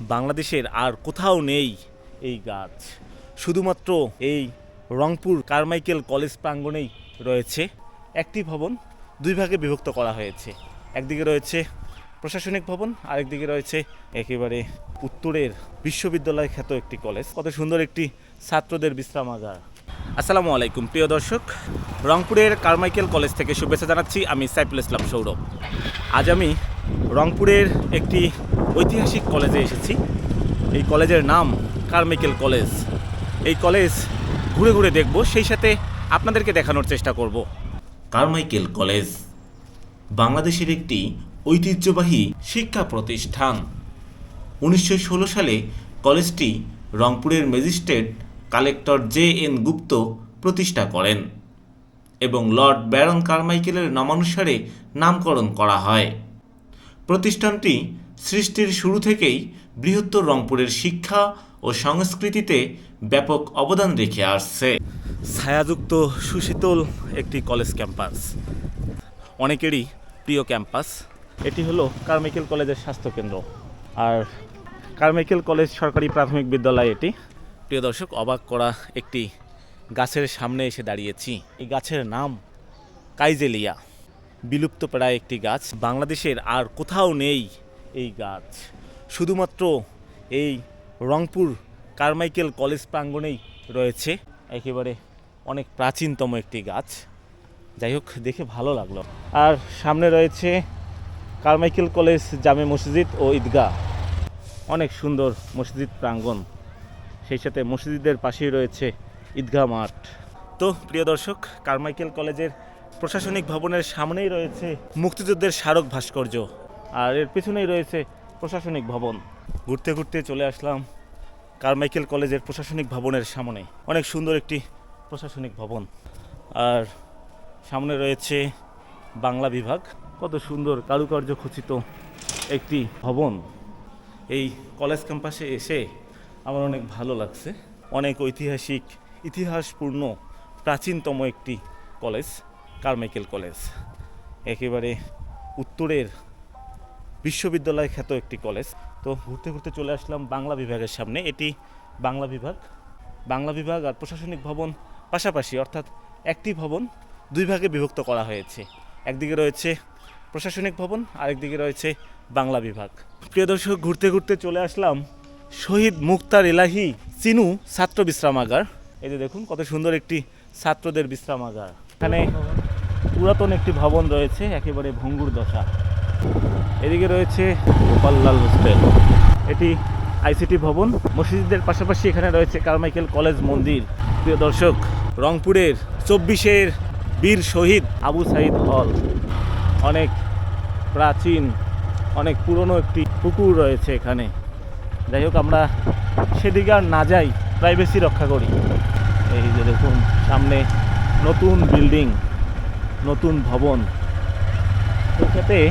বাংলাদেশের আর কোথাও নেই এই গাছ। শুধুমাত্র এই রংপুর কারমাইকেল কলেজ প্রাঙ্গণেই রয়েছে। একটি ভবন দুই ভাগে বিভক্ত করা হয়েছে। একদিকে রয়েছে প্রশাসনিক ভবন, আরেকদিকে রয়েছে একেবারে উত্তরের বিশ্ববিদ্যালয় খ্যাত একটি কলেজ। কত সুন্দর একটি ছাত্রদের বিশ্রামাগার আসসালামু আলাইকুম, প্রিয় দর্শক। রংপুরের কারমাইকেল কলেজ থেকে শুভেচ্ছা জানাচ্ছি আমি সাইফুল ইসলাম সৌরভ। আজ আমি রংপুরের একটি ঐতিহাসিক কলেজে এসেছি। এই কলেজের নাম কারমাইকেল কলেজ। এই কলেজ ঘুরে ঘুরে দেখব, সেই সাথে আপনাদেরকে দেখানোর চেষ্টা করব। কারমাইকেল কলেজ বাংলাদেশের একটি ঐতিহ্যবাহী শিক্ষা প্রতিষ্ঠান। উনিশশো ষোলো সালে কলেজটি রংপুরের magistrate collector J N Gupta প্রতিষ্ঠা করেন এবং লর্ড ব্যারন কারমাইকেলের নামানুসারে নামকরণ করা হয়। প্রতিষ্ঠানটি সৃষ্টির শুরু থেকেই বৃহত্তর রংপুরের শিক্ষা ও সংস্কৃতিতে ব্যাপক অবদান রেখে আসছে। ছায়াযুক্ত সুশীতল একটি কলেজ ক্যাম্পাস। অনেকেরই প্রিয় ক্যাম্পাস। এটি হলো কারমাইকেল কলেজের স্বাস্থ্যকেন্দ্র। আর কারমাইকেল কলেজ সরকারি প্রাথমিক বিদ্যালয় এটি। প্রিয় দর্শক, অবাক করা একটি গাছের সামনে এসে দাঁড়িয়েছি। এই গাছের নাম কাইজেলিয়া। বিলুপ্ত প্রায় একটি গাছ। বাংলাদেশের আর কোথাও নেই এই গাছ। শুধুমাত্র এই রংপুর কারমাইকেল কলেজ প্রাঙ্গণেই রয়েছে। একেবারে অনেক প্রাচীনতম একটি গাছ। যাই হোক, দেখে ভালো লাগল। আর সামনে রয়েছে কারমাইকেল কলেজ জামে মসজিদ ও ঈদগাহ। অনেক সুন্দর মসজিদ প্রাঙ্গণ। সেই সাথে মসজিদের পাশেই রয়েছে ঈদগাহ মাঠ। তো, প্রিয় দর্শক, কারমাইকেল কলেজের প্রশাসনিক ভবনের সামনেই রয়েছে মুক্তিযুদ্ধের স্মারক ভাস্কর্য, আর এর পেছনেই রয়েছে প্রশাসনিক ভবন। ঘুরতে ঘুরতে চলে আসলাম কারমাইকেল কলেজের প্রশাসনিক ভবনের সামনে। অনেক সুন্দর একটি প্রশাসনিক ভবন। আর সামনে রয়েছে বাংলা বিভাগ। কত সুন্দর কারুকার্য খচিত একটি ভবন। এই কলেজ ক্যাম্পাসে এসে আমার অনেক ভালো লাগছে। অনেক ঐতিহাসিক, ইতিহাসপূর্ণ, প্রাচীনতম একটি কলেজ। Carmichael college. একেবারে উত্তরের বিশ্ববিদ্যালয় খ্যাত একটি কলেজ। তো ঘুরতে ঘুরতে চলে আসলাম বাংলা বিভাগের সামনে। এটি বাংলা বিভাগ। বাংলা বিভাগ আর প্রশাসনিক ভবন পাশাপাশি, অর্থাৎ একটি ভবন দুই ভাগে বিভক্ত করা হয়েছে। একদিকে রয়েছে প্রশাসনিক ভবন, আরেকদিকে রয়েছে বাংলা বিভাগ। প্রিয় দর্শক, ঘুরতে ঘুরতে চলে আসলাম শহীদ মুক্তার এলাহি চিনু ছাত্র বিশ্রামাগার। এই যে দেখুন, কত সুন্দর একটি ছাত্রদের বিশ্রামাগার। এখানে পুরাতন একটি ভবন রয়েছে, একেবারে ভঙ্গুর দশা। এদিকে রয়েছে গোপাললাল হোস্টেল। এটি আইসিটি ভবন। মসজিদের পাশাপাশি এখানে রয়েছে কারমাইকেল কলেজ মন্দির। প্রিয় দর্শক, রংপুরের চব্বিশের বীর শহীদ আবু সাইদ হল। অনেক প্রাচীন, অনেক পুরনো একটি পুকুর রয়েছে এখানে। যাই হোক, আমরা সেদিকে আর না যাই প্রাইভেসি রক্ষা করি। এই যে দেখুন, সামনে নতুন বিল্ডিং, নতুন ভবন। সেই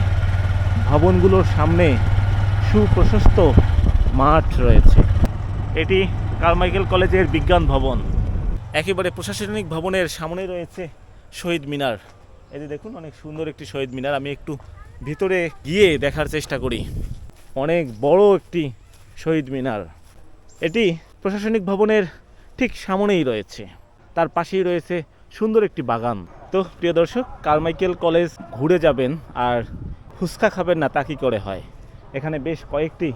ভবনগুলোর সামনে সুপ্রশস্ত মাঠ রয়েছে। এটি কারমাইকেল কলেজের বিজ্ঞান ভবন। একেবারে প্রশাসনিক ভবনের সামনে রয়েছে শহীদ মিনার। যে দেখুন, অনেক সুন্দর একটি শহীদ মিনার। আমি একটু ভিতরে গিয়ে দেখার চেষ্টা করি। অনেক বড় একটি শহীদ মিনার। এটি প্রশাসনিক ভবনের ঠিক সামনেই রয়েছে। তার পাশেই রয়েছে সুন্দর একটি বাগান। তো প্রিয় দর্শক, কারমাইকেল কলেজ ঘুরে যাবেন আর ফুচকা খাবেন না, তা কী করে হয়? এখানে বেশ কয়েকটি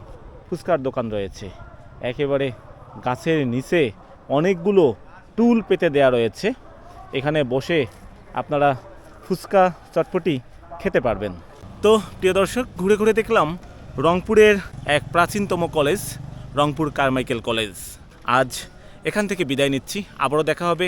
ফুচকার দোকান রয়েছে। একেবারে গাছের নিচে অনেকগুলো টুল পেতে দেয়া রয়েছে। এখানে বসে আপনারা ফুচকা চটপটি খেতে পারবেন। তো প্রিয় দর্শক, ঘুরে ঘুরে দেখলাম রংপুরের এক প্রাচীনতম কলেজ, রংপুর কারমাইকেল কলেজ। আজ এখান থেকে বিদায় নিচ্ছি। আবারও দেখা হবে